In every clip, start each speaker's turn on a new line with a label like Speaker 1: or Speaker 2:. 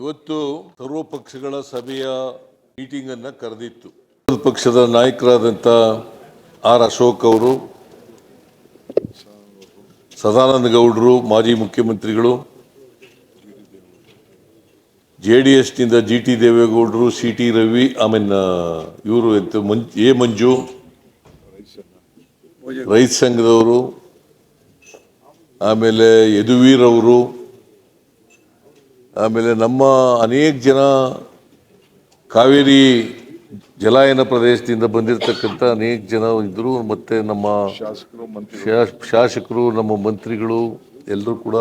Speaker 1: ಇವತ್ತು ಸರ್ವ ಪಕ್ಷಗಳ ಸಭೆಯ ಮೀಟಿಂಗ್ ಅನ್ನ ಕರೆದಿತ್ತು. ಪಕ್ಷದ ನಾಯಕರಾದಂಥ ಆರ್ ಅಶೋಕ್ ಅವರು, ಸದಾನಂದ ಗೌಡರು, ಮಾಜಿ ಮುಖ್ಯಮಂತ್ರಿಗಳು, ಜೆ ಡಿ ಎಸ್ನಿಂದ ಜಿ ಟಿ ದೇವೇಗೌಡರು, ಸಿ ಟಿ ರವಿ ಮೀನ್ ಇವರು ಎಂತ ಮಂಜು ಎ ಮಂಜು, ರೈತ ಸಂಘದವರು, ಆಮೇಲೆ ಯದುವೀರ್ ಅವರು ಆಮೇಲೆ ನಮ್ಮ ಅನೇಕ ಜನ ಕಾವೇರಿ ಜಲಾಯನ ಪ್ರದೇಶದಿಂದ ಬಂದಿರತಕ್ಕಂಥ ಅನೇಕ ಜನ ಇದ್ದರು ಮತ್ತು ನಮ್ಮ
Speaker 2: ಶಾಸಕರು
Speaker 1: ನಮ್ಮ ಮಂತ್ರಿಗಳು ಎಲ್ಲರೂ ಕೂಡ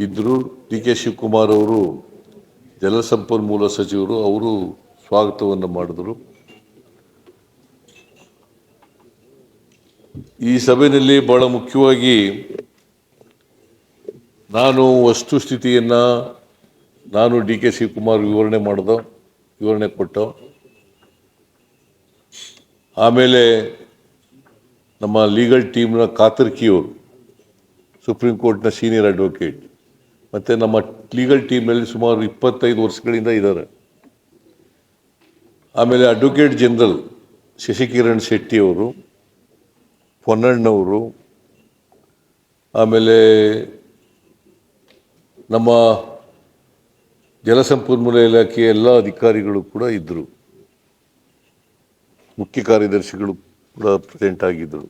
Speaker 1: ಇದ್ದರು ಡಿ ಕೆ ಶಿವಕುಮಾರ್ ಅವರು ಜಲಸಂಪನ್ಮೂಲ ಸಚಿವರು ಅವರು ಸ್ವಾಗತವನ್ನು ಮಾಡಿದರು. ಈ ಸಭೆಯಲ್ಲಿ ಬಹಳ ಮುಖ್ಯವಾಗಿ ನಾನು ವಸ್ತುಸ್ಥಿತಿಯನ್ನು ನಾನು ಡಿ ಕೆ ಶಿವಕುಮಾರ್ ವಿವರಣೆ ಮಾಡಿದೋ, ವಿವರಣೆ ಕೊಟ್ಟು. ಆಮೇಲೆ ನಮ್ಮ ಲೀಗಲ್ ಟೀಮ್ನ ಕಾತರ್ಕಿಯವರು, ಸುಪ್ರೀಂ ಕೋರ್ಟ್ನ ಸೀನಿಯರ್ ಅಡ್ವೊಕೇಟ್, ಮತ್ತು ನಮ್ಮ ಲೀಗಲ್ ಟೀಮ್ನಲ್ಲಿ ಸುಮಾರು ಇಪ್ಪತ್ತೈದು ವರ್ಷಗಳಿಂದ ಇದ್ದಾರೆ ಆಮೇಲೆ ಅಡ್ವೊಕೇಟ್ ಜನರಲ್ ಶಶಿಕಿರಣ್ ಶೆಟ್ಟಿಯವರು ಪೊನ್ನಣ್ಣವರು, ಆಮೇಲೆ ನಮ್ಮ ಜಲಸಂಪನ್ಮೂಲ ಇಲಾಖೆಯ ಎಲ್ಲ ಅಧಿಕಾರಿಗಳು ಕೂಡ ಇದ್ದರು ಮುಖ್ಯ ಕಾರ್ಯದರ್ಶಿಗಳು ಕೂಡ ಪ್ರೆಸೆಂಟ್ ಆಗಿದ್ದರು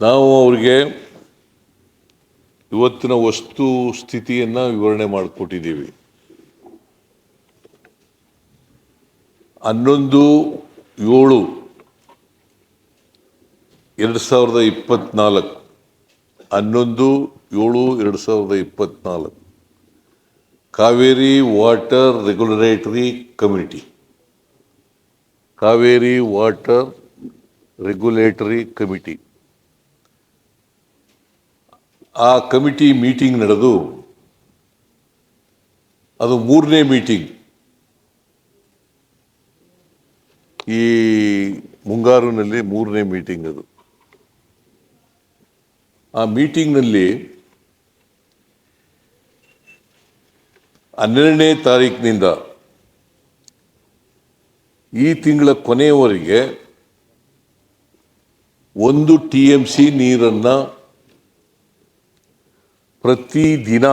Speaker 1: ನಾವು ಅವರಿಗೆ ಇವತ್ತಿನ ವಸ್ತು ಸ್ಥಿತಿಯನ್ನು ವಿವರಣೆ ಮಾಡಿಕೊಟ್ಟಿದ್ದೀವಿ. ಹನ್ನೊಂದು ಏಳು ಎರಡು ಸಾವಿರದ ಇಪ್ಪತ್ತ್ನಾಲ್ಕು ಹನ್ನೊಂದು ಏಳು ಎರಡು ಸಾವಿರದ ಇಪ್ಪತ್ನಾಲ್ಕು. Kaveri water regulatory committee Kaveri water regulatory committee ಆ ಕಮಿಟಿ ಮೀಟಿಂಗ್ ನಡೆದು ಅದು ಮೂರನೇ ಮೀಟಿಂಗ್ ಈ ಮುಂಗಾರಿನಲ್ಲಿ ಮೂರನೇ ಮೀಟಿಂಗ್ ಅದು. ಆ ಮೀಟಿಂಗ್ನಲ್ಲಿ ಹನ್ನೆರಡನೇ ತಾರೀಕಿನಿಂದ ಈ ತಿಂಗಳ ಕೊನೆಯವರೆಗೆ ಒಂದು ಟಿ ಎಂ ಸಿ ನೀರನ್ನು ಪ್ರತಿದಿನ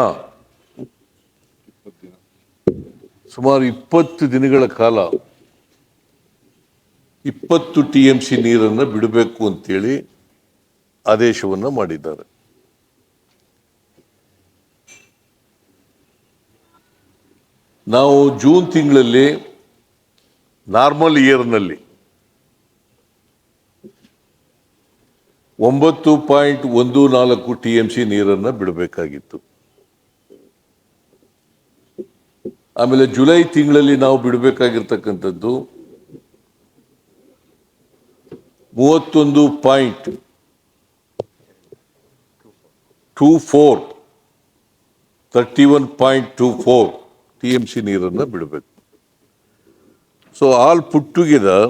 Speaker 1: ಸುಮಾರು ಇಪ್ಪತ್ತು ದಿನಗಳ ಕಾಲ ಇಪ್ಪತ್ತು ಟಿ ಎಂ ಸಿ ನೀರನ್ನು ಬಿಡಬೇಕು ಅಂತೇಳಿ ಆದೇಶವನ್ನು ಮಾಡಿದ್ದಾರೆ. ನಾವು ಜೂನ್ ತಿಂಗಳಲ್ಲಿ ನಾರ್ಮಲ್ ಇಯರ್ನಲ್ಲಿ ಒಂಬತ್ತು ಪಾಯಿಂಟ್ ಒಂದು ನಾಲ್ಕು ಟಿ ಎಂ ಸಿ ನೀರನ್ನು ಬಿಡಬೇಕಾಗಿತ್ತು. ಆಮೇಲೆ ಜುಲೈ ತಿಂಗಳಲ್ಲಿ ನಾವು ಬಿಡಬೇಕಾಗಿರ್ತಕ್ಕಂಥದ್ದು ಮೂವತ್ತೊಂದು point two four, thirty one point two four. T M C ನೀರನ್ನು ಬಿಡಬೇಕು. ಸೊ ಆಲ್ ಪುಟ್ ಟುಗೆದರ್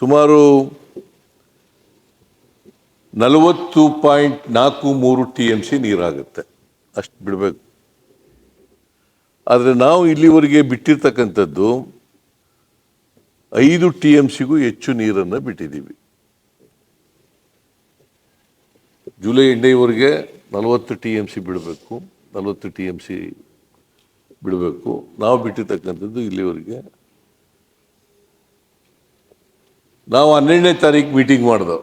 Speaker 1: ಸುಮಾರು ನಲವತ್ತು ಪಾಯಿಂಟ್ ನಾಲ್ಕು ಮೂರು ಟಿ ಎಂ ಸಿ ನೀರಾಗುತ್ತೆ. ಅಷ್ಟು ಬಿಡಬೇಕು. ಆದರೆ ನಾವು ಇಲ್ಲಿವರೆಗೆ ಬಿಟ್ಟಿರ್ತಕ್ಕಂಥದ್ದು ಐದು ಟಿ ಎಂ ಸಿಗೂ ಹೆಚ್ಚು ನೀರನ್ನು ಬಿಟ್ಟಿದ್ದೀವಿ. ಜುಲೈ ಎಂಡೈವರೆಗೆ ನಲವತ್ತು ಟಿ ಎಂ ಸಿ ಬಿಡಬೇಕು. ನಲವತ್ತು ಟಿ ಎಂ ಸಿ ಬಿಡಬೇಕು. ನಾವು ಬಿಟ್ಟಿರ್ತಕ್ಕಂಥದ್ದು ಇಲ್ಲಿವರೆಗೆ. ನಾವು ಹನ್ನೆರಡನೇ ತಾರೀಕು ಮೀಟಿಂಗ್ ಮಾಡ್ದೆ.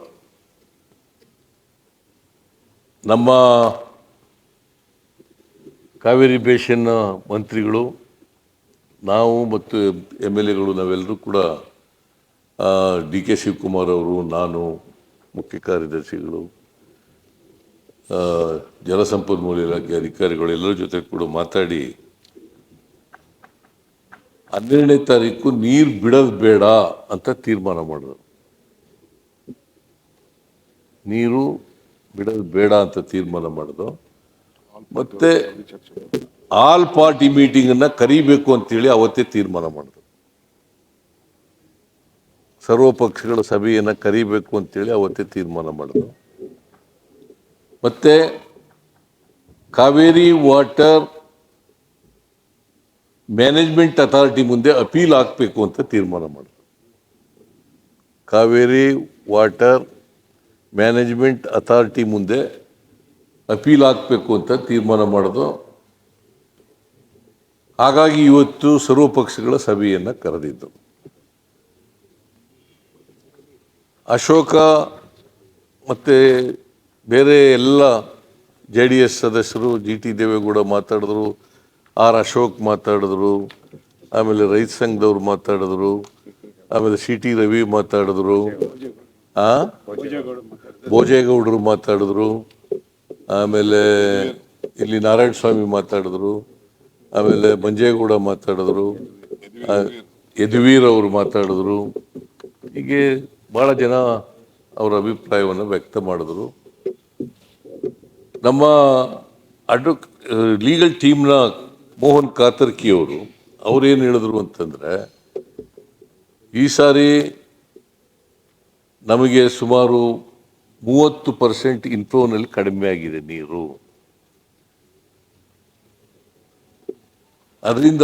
Speaker 1: ನಮ್ಮ ಕಾವೇರಿ ಬೇಷನ್ನ ಮಂತ್ರಿಗಳು, ನಾವು ಮತ್ತು ಎಂ ಎಲ್ ಎಗಳು, ನಾವೆಲ್ಲರೂ ಕೂಡ ಡಿ ಕೆ ಶಿವಕುಮಾರ್ ಅವರು, ನಾನು, ಮುಖ್ಯ ಕಾರ್ಯದರ್ಶಿಗಳು ಜಲಸಂಪನ್ಮೂಲ ಇಲಾಖೆ ಅಧಿಕಾರಿಗಳು ಎಲ್ಲರ ಜೊತೆ ಕೂಡ ಮಾತಾಡಿ ಹನ್ನೆರಡನೇ ತಾರೀಕು ನೀರು ಬಿಡೋದು ಬೇಡ ಅಂತ ತೀರ್ಮಾನ ಮಾಡಿದ್ರು. ನೀರು ಬಿಡೋದು ಬೇಡ ಅಂತ ತೀರ್ಮಾನ ಮಾಡಿದ್ರು. ಮತ್ತೆ ಆಲ್ ಪಾರ್ಟಿ ಮೀಟಿಂಗ್ ಅನ್ನ ಕರಿಬೇಕು ಅಂತೇಳಿ ಅವತ್ತೇ ತೀರ್ಮಾನ ಮಾಡಿದ್ರು. ಸರ್ವಪಕ್ಷಗಳ ಸಭೆಯನ್ನ ಕರಿಬೇಕು ಅಂತೇಳಿ ಅವತ್ತೇ ತೀರ್ಮಾನ ಮಾಡಿದ್ರು. ಮತ್ತೆ ಕಾವೇರಿ ವಾಟರ್ ಮ್ಯಾನೇಜ್ಮೆಂಟ್ ಅಥಾರಿಟಿ ಮುಂದೆ ಅಪೀಲ್ ಹಾಕಬೇಕು ಅಂತ ತೀರ್ಮಾನ ಮಾಡಿದ್ರು ಕಾವೇರಿ ವಾಟರ್ ಮ್ಯಾನೇಜ್ಮೆಂಟ್ ಅಥಾರಿಟಿ ಮುಂದೆ ಅಪೀಲ್ ಹಾಕಬೇಕು ಅಂತ ತೀರ್ಮಾನ ಮಾಡೋದು. ಹಾಗಾಗಿ ಇವತ್ತು ಸರ್ವಪಕ್ಷಗಳ ಸಭೆಯನ್ನು ಕರೆದಿದ್ದು. ಅಶೋಕ ಮತ್ತು ಬೇರೆ ಎಲ್ಲ ಜೆ ಡಿ ಎಸ್ ಸದಸ್ಯರು, ಜಿ ಟಿ ದೇವೇಗೌಡ ಮಾತಾಡಿದ್ರು ಆರ್ ಅಶೋಕ್ ಮಾತಾಡಿದ್ರು, ಆಮೇಲೆ ರೈತ ಸಂಘದವ್ರು ಮಾತಾಡಿದ್ರು, ಆಮೇಲೆ ಸಿ ಟಿ ರವಿ ಮಾತಾಡಿದ್ರು ಭೋಜೇಗೌಡರು ಮಾತಾಡಿದ್ರು, ಆಮೇಲೆ ಇಲ್ಲಿ ನಾರಾಯಣ ಸ್ವಾಮಿ ಮಾತಾಡಿದ್ರು, ಆಮೇಲೆ ಮಂಜೇಗೌಡ ಮಾತಾಡಿದ್ರು ಯದುವೀರ್ ಅವರು ಮಾತಾಡಿದ್ರು. ಹೀಗೆ ಬಹಳ ಜನ ಅವರ ಅಭಿಪ್ರಾಯವನ್ನು ವ್ಯಕ್ತ ಮಾಡಿದ್ರು. ನಮ್ಮ ಅಡ್ವ ಲೀಗಲ್ ಟೀಮ್ನ ಮೋಹನ್ ಕಾತರ್ಕಿಯವರು ಅವ್ರೇನು ಹೇಳಿದ್ರು ಅಂತಂದ್ರೆ, ಈ ಸಾರಿ ನಮಗೆ ಸುಮಾರು ಮೂವತ್ತು ಪರ್ಸೆಂಟ್ ಇನ್ಫ್ಲೋನಲ್ಲಿ ಕಡಿಮೆ ಆಗಿದೆ ನೀರು. ಅದರಿಂದ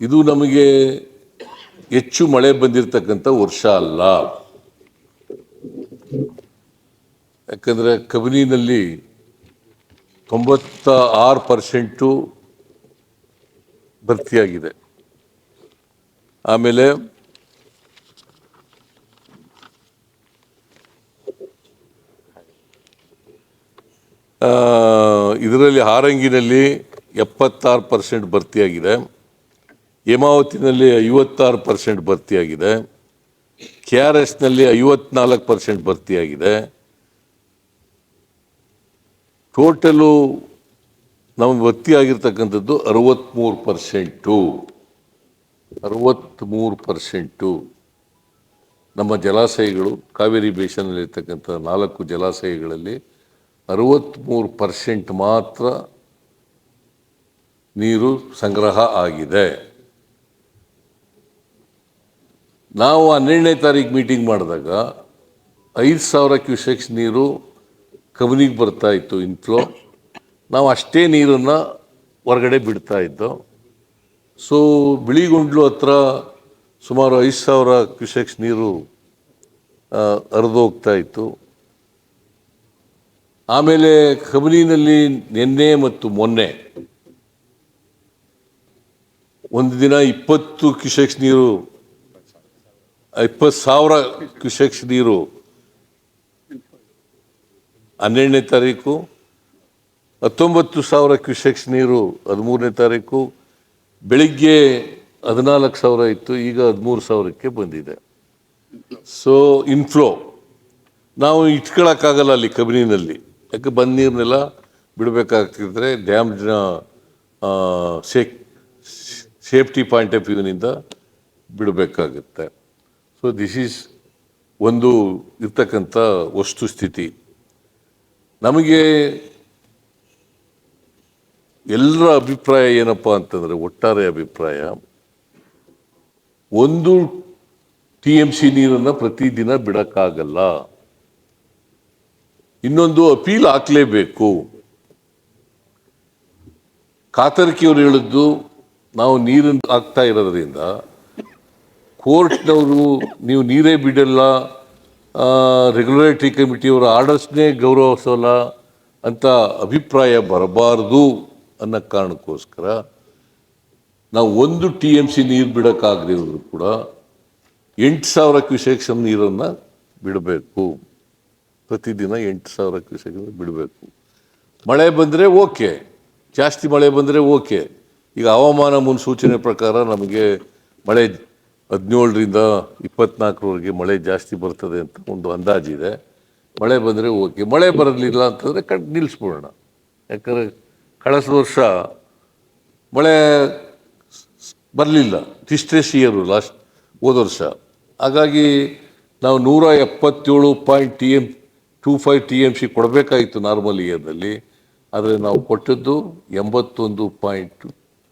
Speaker 1: ಇದು ನಮಗೆ ಹೆಚ್ಚು ಮಳೆ ಬಂದಿರತಕ್ಕಂಥ ವರ್ಷ ಅಲ್ಲ. ಯಾಕಂದರೆ ಕಬಿನಿನಲ್ಲಿ ತೊಂಬತ್ತ ಆರು ಪರ್ಸೆಂಟು ಭರ್ತಿಯಾಗಿದೆ. ಆಮೇಲೆ ಇದರಲ್ಲಿ ಹಾರಂಗಿನಲ್ಲಿ ಎಪ್ಪತ್ತಾರು ಪರ್ಸೆಂಟ್ ಭರ್ತಿಯಾಗಿದೆ. ಹೇಮಾವತಿನಲ್ಲಿ ಐವತ್ತಾರು ಪರ್ಸೆಂಟ್ ಭರ್ತಿಯಾಗಿದೆ. ಕೆ ಆರ್ ಎಸ್ನಲ್ಲಿ ಐವತ್ನಾಲ್ಕು ಪರ್ಸೆಂಟ್ ಭರ್ತಿಯಾಗಿದೆ. ಟೋಟಲು ನಮ್ಮ ಭರ್ತಿಯಾಗಿರ್ತಕ್ಕಂಥದ್ದು ಅರವತ್ತ್ಮೂರು ಪರ್ಸೆಂಟು. ಅರವತ್ತ್ಮೂರು ಪರ್ಸೆಂಟು. ನಮ್ಮ ಜಲಾಶಯಗಳು, ಕಾವೇರಿ ಬೇಸಿನಲ್ಲಿರ್ತಕ್ಕಂಥ ನಾಲ್ಕು ಜಲಾಶಯಗಳಲ್ಲಿ ಅರವತ್ತ್ಮೂರು ಪರ್ಸೆಂಟ್ ಮಾತ್ರ ನೀರು ಸಂಗ್ರಹ ಆಗಿದೆ. ನಾವು ಹನ್ನೆರಡನೇ ತಾರೀಕು ಮೀಟಿಂಗ್ ಮಾಡಿದಾಗ ಐದು ಸಾವಿರ ಕ್ಯೂಸೆಕ್ಸ್ ನೀರು ಕಬಿನಿಗೆ ಬರ್ತಾ ಇತ್ತು ಇನ್ಫ್ಲೋ ನಾವು ಅಷ್ಟೇ ನೀರನ್ನು ಹೊರಗಡೆ ಬಿಡ್ತಾ ಇದ್ದೋ. ಸೊ ಬಿಳಿಗುಂಡ್ಲು ಹತ್ರ ಸುಮಾರು ಐದು ಸಾವಿರ ಕ್ಯೂಸೆಕ್ಸ್ ನೀರು ಹರಿದು ಹೋಗ್ತಾ ಇತ್ತು. ಆಮೇಲೆ ಕಬಿನಿನಲ್ಲಿ ನಿನ್ನೆ ಮತ್ತು ಮೊನ್ನೆ ಒಂದು ದಿನ ಇಪ್ಪತ್ತು ಕ್ಯೂಸೆಕ್ಸ್ ನೀರು, ಇಪ್ಪತ್ತು ಸಾವಿರ ಕ್ಯೂಸೆಕ್ಸ್ ನೀರು ಹನ್ನೆರಡನೇ ತಾರೀಕು, ಹತ್ತೊಂಬತ್ತು ಸಾವಿರ ಕ್ಯೂಸೆಕ್ಸ್ ನೀರು ಹದಿಮೂರನೇ ತಾರೀಕು, ಬೆಳಿಗ್ಗೆ ಹದಿನಾಲ್ಕು ಸಾವಿರ ಇತ್ತು, ಈಗ ಹದಿಮೂರು ಸಾವಿರಕ್ಕೆ ಬಂದಿದೆ. ಸೊ ಇನ್ಫ್ಲೋ ನಾವು ಇಟ್ಕೊಳ್ಳೋಕ್ಕಾಗಲ್ಲ ಅಲ್ಲಿ ಕಬಿನಿನಲ್ಲಿ ಯಾಕೆ ಬಂದ ನೀರನ್ನೆಲ್ಲ ಬಿಡಬೇಕಾಗ್ತಿದ್ರೆ ಡ್ಯಾಮ್ನ ಸೇಕ್ ಸೇಫ್ಟಿ ಪಾಯಿಂಟ್ ಆಫ್ ವ್ಯೂನಿಂದ ಬಿಡಬೇಕಾಗುತ್ತೆ. ಸೊ ದಿಸ್ ಈಸ್ ಒಂದು ಇರ್ತಕ್ಕಂಥ ವಸ್ತುಸ್ಥಿತಿ ನಮಗೆ ಎಲ್ಲರ ಅಭಿಪ್ರಾಯ ಏನಪ್ಪ ಅಂತಂದರೆ ಒಟ್ಟಾರೆ ಅಭಿಪ್ರಾಯ. ಒಂದು ಟಿ ಎಂ ಸಿ ನೀರನ್ನು ಪ್ರತಿದಿನ ಬಿಡೋಕ್ಕಾಗಲ್ಲ. ಇನ್ನೊಂದು ಅಪೀಲ್ ಹಾಕ್ಲೇಬೇಕು. ಕಾತರ್ಕಿಯವರು ಹೇಳಿದ್ದು ನಾವು ನೀರನ್ನು ಹಾಕ್ತಾ ಇರೋದ್ರಿಂದ ಕೋರ್ಟ್ನವರು ನೀವು ನೀರೇ ಬಿಡಲ್ಲ ರೆಗ್ಯುಲೇಟರಿ ಕಮಿಟಿಯವರ ಆರ್ಡರ್ಸ್ನೇ ಗೌರವಿಸೋಲ್ಲ ಅಂತ ಅಭಿಪ್ರಾಯ ಬರಬಾರ್ದು ಅನ್ನೋ ಕಾರಣಕ್ಕೋಸ್ಕರ ನಾವು ಒಂದು ಟಿ ಎಂ ಸಿ ನೀರು ಬಿಡೋಕ್ಕಾಗದಿದ್ರು ಕೂಡ ಎಂಟು ಸಾವಿರ ಕ್ಯೂಸೆಕ್ಸ್ ನೀರನ್ನು ಬಿಡಬೇಕು. ಪ್ರತಿದಿನ ಎಂಟು ಸಾವಿರ ಕ್ಯೂಸೆಕ್ ಬಿಡಬೇಕು. ಮಳೆ ಬಂದರೆ ಓಕೆ. ಜಾಸ್ತಿ ಮಳೆ ಬಂದರೆ ಓಕೆ. ಈಗ ಹವಾಮಾನ ಮುನ್ಸೂಚನೆ ಪ್ರಕಾರ ನಮಗೆ ಮಳೆ ಹದಿನೇಳರಿಂದ ಇಪ್ಪತ್ನಾಲ್ಕರವರೆಗೆ ಮಳೆ ಜಾಸ್ತಿ ಬರ್ತದೆ ಅಂತ ಒಂದು ಅಂದಾಜಿದೆ ಮಳೆ ಬಂದರೆ ಓಕೆ. ಮಳೆ ಬರಲಿಲ್ಲ ಅಂತಂದರೆ ಕಟ್ ನಿಲ್ಲಿಸ್ಬಿಡೋಣ ಯಾಕಂದರೆ ಕಳೆದ ವರ್ಷ ಮಳೆ ಬರಲಿಲ್ಲ. ಟಿಸ್ಟ್ರೆಸ್ ಇಯರು ಲಾಸ್ಟ್ ಹೋದ ವರ್ಷ. ಹಾಗಾಗಿ ನಾವು ನೂರ ಎಪ್ಪತ್ತೇಳು point T M two five T M C ಕೊಡಬೇಕಾಗಿತ್ತು ನಾರ್ಮಲ್ ಇಯರ್ನಲ್ಲಿ. ಆದರೆ ನಾವು ಕೊಟ್ಟದ್ದು ಎಂಬತ್ತೊಂದು ಪಾಯಿಂಟ್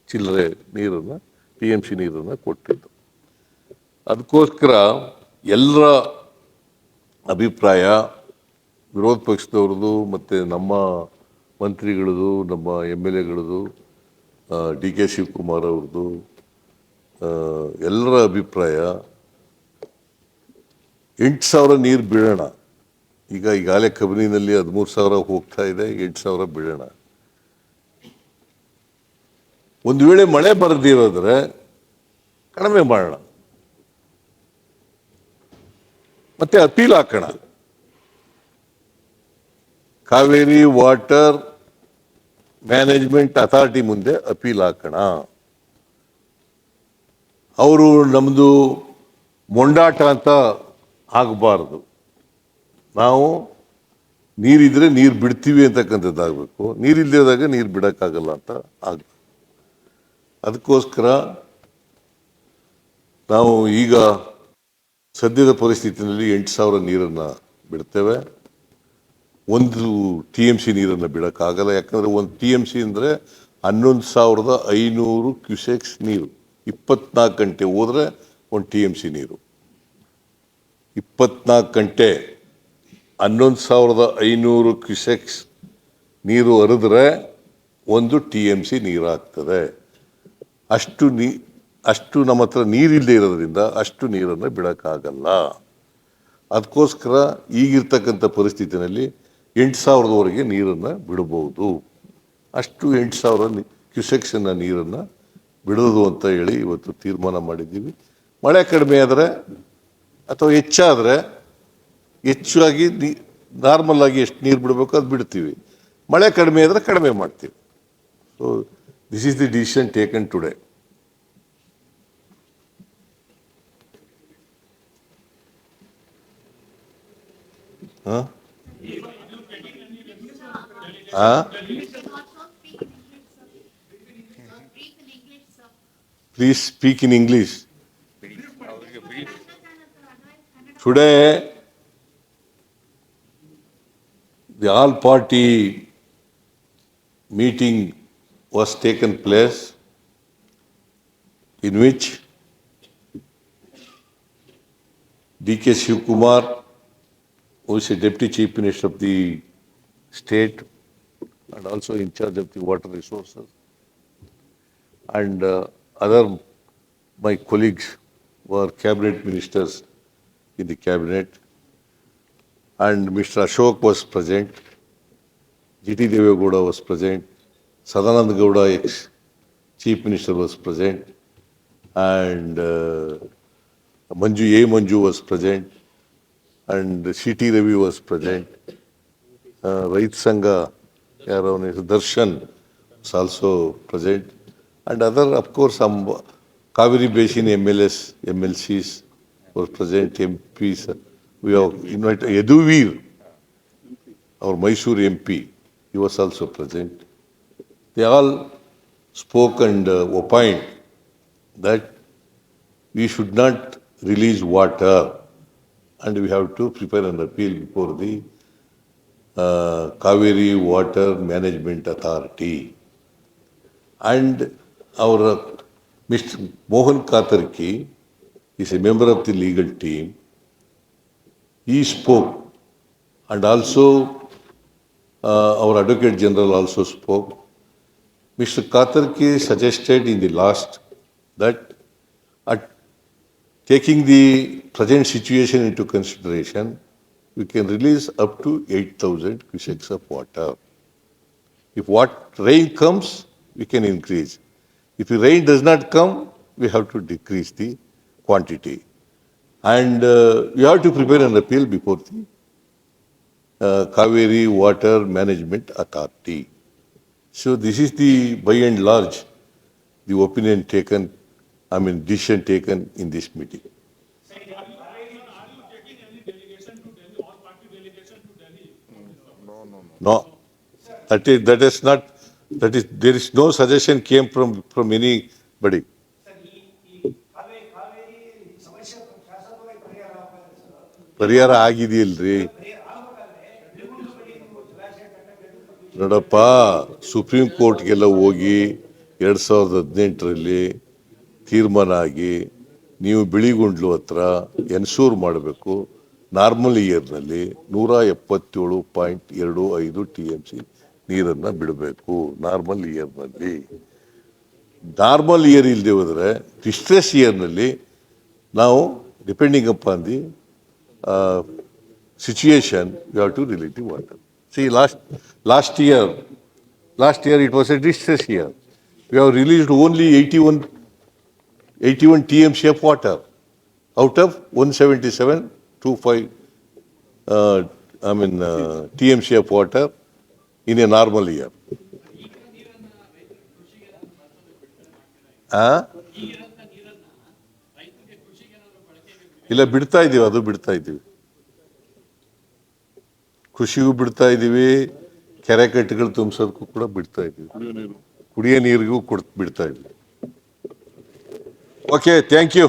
Speaker 1: ಚಿಲ್ಲರೆ ನೀರನ್ನು, ಟಿ ಎಂ ಸಿ ನೀರನ್ನು ಕೊಟ್ಟಿದ್ದು. ಅದಕ್ಕೋಸ್ಕರ ಎಲ್ಲರ ಅಭಿಪ್ರಾಯ ವಿರೋಧ ಪಕ್ಷದವ್ರದ್ದು, ಮತ್ತು ನಮ್ಮ ಮಂತ್ರಿಗಳದು ನಮ್ಮ ಎಂ ಎಲ್ ಎಗಳದು ಡಿ ಕೆ ಶಿವಕುಮಾರ್ ಅವ್ರದ್ದು ಎಲ್ಲರ ಅಭಿಪ್ರಾಯ ಎಂಟು ಸಾವಿರ ನೀರು ಬೀಳೋಣ. ಈಗ ಈಗಾಗಲೇ ಕಬಿನಿನಲ್ಲಿ ಹದಿಮೂರು ಸಾವಿರ ಹೋಗ್ತಾ ಇದೆ, ಎಂಟು ಸಾವಿರ ಬೀಳೋಣ. ಒಂದು ವೇಳೆ ಮಳೆ ಬರದಿರೋದ್ರೆ ಕಡಿಮೆ ಮಾಡೋಣ. ಮತ್ತೆ ಅಪೀಲ್ ಹಾಕೋಣ. ಕಾವೇರಿ ವಾಟರ್ ಮ್ಯಾನೇಜ್ಮೆಂಟ್ ಅಥಾರಿಟಿ ಮುಂದೆ ಅಪೀಲ್ ಹಾಕೋಣ. ಅವರು ನಮ್ಮದು ಮೊಂಡಾಟ ಅಂತ ಆಗಬಾರ್ದು. ನಾವು ನೀರಿದ್ರೆ ನೀರು ಬಿಡ್ತೀವಿ ಅಂತಕ್ಕಂಥದ್ದಾಗಬೇಕು. ನೀರಿಲ್ಲದಾಗ ನೀರು ಬಿಡೋಕ್ಕಾಗಲ್ಲ ಅಂತ ಆಗ ಅದಕ್ಕೋಸ್ಕರ ನಾವು ಈಗ ಸದ್ಯದ ಪರಿಸ್ಥಿತಿಯಲ್ಲಿ ಎಂಟು ಸಾವಿರ ನೀರನ್ನು ಬಿಡ್ತೇವೆ. ಒಂದು ಟಿ ಎಂ ಸಿ ನೀರನ್ನು ಬಿಡೋಕ್ಕಾಗಲ್ಲ. ಯಾಕಂದರೆ ಒಂದು ಟಿ ಎಂ ಸಿ ಅಂದರೆ ಹನ್ನೊಂದು ಸಾವಿರದ ಐನೂರು ಕ್ಯೂಸೆಕ್ಸ್ ನೀರು. ಇಪ್ಪತ್ನಾಲ್ಕು ಗಂಟೆ ಹೋದರೆ ಒಂದು ಟಿ ಎಂ ಸಿ ನೀರು. ಇಪ್ಪತ್ನಾಲ್ಕು ಗಂಟೆ ಹನ್ನೊಂದು ಸಾವಿರದ ಐನೂರು ಕ್ಯೂಸೆಕ್ಸ್ ನೀರು ಹರಿದ್ರೆ ಒಂದು ಟಿ ಎಂ ಸಿ ನೀರಾಗ್ತದೆ. ಅಷ್ಟು ನೀ ಅಷ್ಟು ನಮ್ಮ ಹತ್ರ ನೀರಿಲ್ಲದೆ ಇರೋದ್ರಿಂದ ಅಷ್ಟು ನೀರನ್ನು ಬಿಡೋಕ್ಕಾಗಲ್ಲ. ಅದಕ್ಕೋಸ್ಕರ ಈಗಿರ್ತಕ್ಕಂಥ ಪರಿಸ್ಥಿತಿನಲ್ಲಿ ಎಂಟು ಸಾವಿರದವರೆಗೆ ನೀರನ್ನು ಬಿಡಬಹುದು. ಅಷ್ಟು ಎಂಟು ಸಾವಿರ ಕ್ಯೂಸೆಕ್ಷನ್ನ ನೀರನ್ನು ಬಿಡೋದು ಅಂತ ಹೇಳಿ ಇವತ್ತು ತೀರ್ಮಾನ ಮಾಡಿದ್ದೀವಿ. ಮಳೆ ಕಡಿಮೆ ಆದರೆ ಅಥವಾ ಹೆಚ್ಚಾದರೆ ಹೆಚ್ಚಾಗಿ ನೀ ನಾರ್ಮಲ್ ಆಗಿ ಎಷ್ಟು ನೀರು ಬಿಡಬೇಕು ಅದು ಬಿಡ್ತೀವಿ. ಮಳೆ ಕಡಿಮೆ ಆದರೆ ಕಡಿಮೆ ಮಾಡ್ತೀವಿ. So this is the decision taken today Huh? Huh? Please speak in English. Today, the all party meeting was taken place in which D.K. Shivkumar. Kumar who is a deputy chief minister of the state and also in charge of the water resources, and uh, other my colleagues were cabinet ministers in the cabinet, and Mr. Ashok was present, G.T. Devegowda was present, Sadanand Gowda, ex-chief minister was present, and uh, Manju, A. Manju was present, and Shiti Ravi was present. Uh, around Sangha, Darshan was also present. And other, of course, some Kaveri Basin MLS, MLCs were present, MPs. We have invited Yaduvir, our Mysore MP, he was also present. They all spoke and uh, opined that we should not release water and we have to prepare an appeal before the uh, Kaveri Water Management Authority. And our uh, Mr. Mohan Katarki is a member of the legal team. He spoke and also uh, our Advocate General also spoke. Mr. Katarki suggested in the last that at taking the present situation into consideration, we can release up to 8,000 cubics of water. If what rain comes, we can increase. If rain does not come, we have to decrease the quantity. And uh, you have to prepare an appeal before the uh, Kaveri Water Management Authority. So this is the, by and large, the opinion taken, I mean, decision taken in this meeting. No, that is, that is not, that is, there is no suggestion came from, from anybody. ಪರಿಹಾರ ಆಗಿದೆಯಲ್ರಿ ನೋಡಪ್ಪ supreme ಕೋರ್ಟ್ಗೆಲ್ಲ ಹೋಗಿ ಎರಡು ಸಾವಿರದ ಹದಿನೆಂಟರಲ್ಲಿ ತೀರ್ಮಾನ ಆಗಿ ನೀವು ಬಿಳಿಗುಂಡ್ಲು ಹತ್ರ ಎನ್ಶೂರ್ ಮಾಡಬೇಕು. ನಾರ್ಮಲ್ ಇಯರ್ನಲ್ಲಿ ನೂರ ಎಪ್ಪತ್ತೇಳು ಪಾಯಿಂಟ್ ಎರಡು ಐದು ಟಿ ಎಂ ಸಿ ನೀರನ್ನು ಬಿಡಬೇಕು ನಾರ್ಮಲ್ ಇಯರ್ನಲ್ಲಿ. ನಾರ್ಮಲ್ ಇಯರ್ ಇಲ್ಲದೆ ಹೋದರೆ ಡಿಸ್ಟ್ರೆಸ್ ಇಯರ್ನಲ್ಲಿ ನಾವು depending upon the situation you have to relative water. See last last year last year it was a distress year we have released only eighty one 81 TMC of water out of 177.25, uh, I mean, uh, TMC of water in a normal year. ಆ? ಇಲ್ಲ ಬಿಡ್ತಾ ಇದ್ದೀವಿ ಅದು ಬಿಡ್ತಾ ಇದ್ದೀವಿ ಕೃಷಿಗೂ ಬಿಡ್ತಾ ಇದ್ದೀವಿ ಕೆರೆ ಕಟ್ಟೆಗಳು ತುಂಬಿಸೋದಕ್ಕೂ ಕೂಡ ಬಿಡ್ತಾ ಇದ್ದೀವಿ ಕುಡಿಯೋ ನೀರಿಗೂ ಕೊಡ್ ಬಿಡ್ತಾ ಇದ್ದೀವಿ ಓಕೆ ಥ್ಯಾಂಕ್ ಯು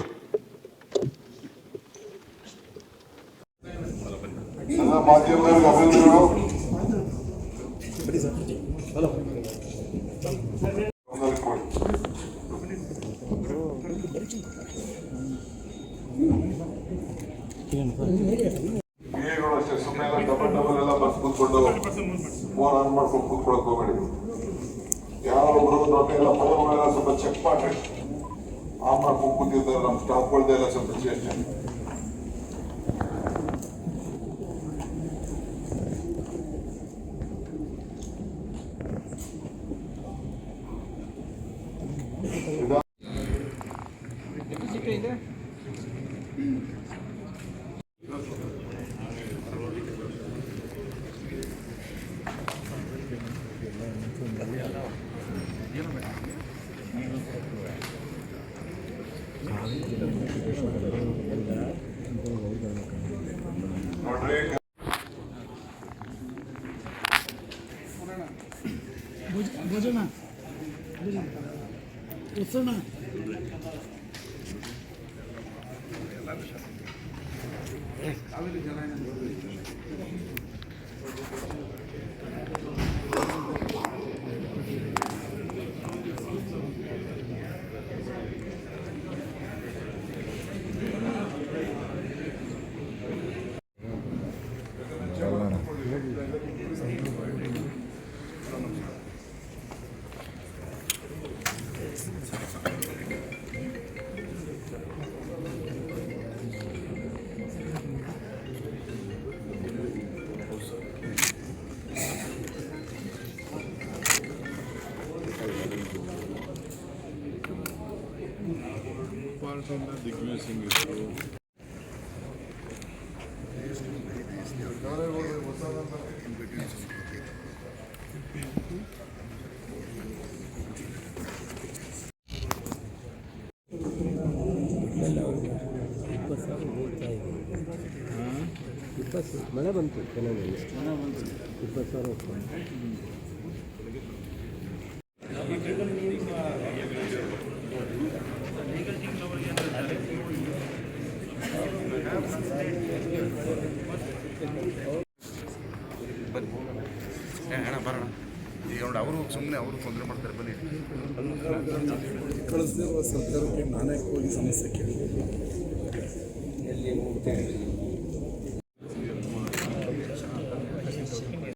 Speaker 2: ಅಷ್ಟೇ ಸುಮ್ಮನೆ ಡಬಲ್ ಡಬಲ್ ಎಲ್ಲ ಬಸ್ ಕೂತ್ಕೊಂಡು ಫೋನ್ ಆನ್ ಮಾಡ್ಕೊಂಡು ಕೂತ್ಕೊಳಕ್ ಹೋಗ್ಬೇಡಿ ಯಾರು ಬರೋದು ಎಲ್ಲ ಫೋನ್ಗಳೆಲ್ಲ ಸ್ವಲ್ಪ ಚೆಕ್ ಮಾಡ್ರಿ ಆನ್ ಮಾಡ್ಕೊಂಡು ಕೂತಿರ್ತಾರೆ ನಮ್ಮ ಸ್ಟಾಫ್ಗಳ್ದೆಲ್ಲ ಸ್ವಲ್ಪ ಚೇಷ್ಟೆ. বোঝো না বুঝছো না আমি তো জানাই না
Speaker 3: ಭೋಜನ ಉತ್ಸವ
Speaker 4: ಇಪ್ಪತ್ತು ಮಳೆ ಬಂತು ಚೆನ್ನಾಗಿ ಇಪ್ಪತ್ತು ಸಾವಿರ ರೂಪಾಯಿ
Speaker 3: ಸರ್ಕಾರಕ್ಕೆ ನಾನೇ ಸಮಸ್ಯೆ ಕೇಳಿ
Speaker 4: ಎಲ್ಲಿ ಹೋಗ್ತಾ ಇದ್ದೀವಿ